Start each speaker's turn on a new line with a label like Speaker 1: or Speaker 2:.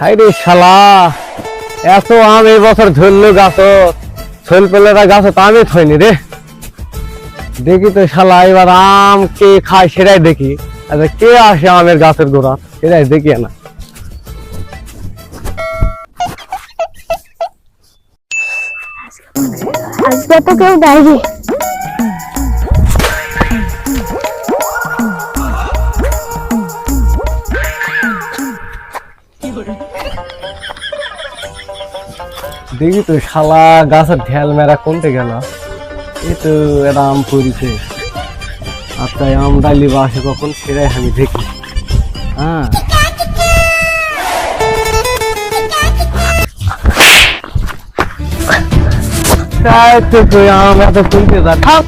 Speaker 1: High রে শালা। এত আম এই বছর ধরলো গাছ শৈল পেলেরা গাছ তো আমি থইনি রে। দেখি তো শালা, এবার আম কে খায় সেটাই দেখি। আচ্ছা কে আসে আমের গাছের গোড়া? সেটাই দেখি না
Speaker 2: আজকে তো কেউ দেয়নি।
Speaker 1: দেখি তো শালা গাছের ঢেল মেরা কোনতে গেল? এই তো এটা আম পড়িছে আচ্ছা এই আম ডালি বা আসে কখন সেটাই আমি দেখি। হ্যাঁ। তাই তো তুই আম এত তুলতে যা। থাক।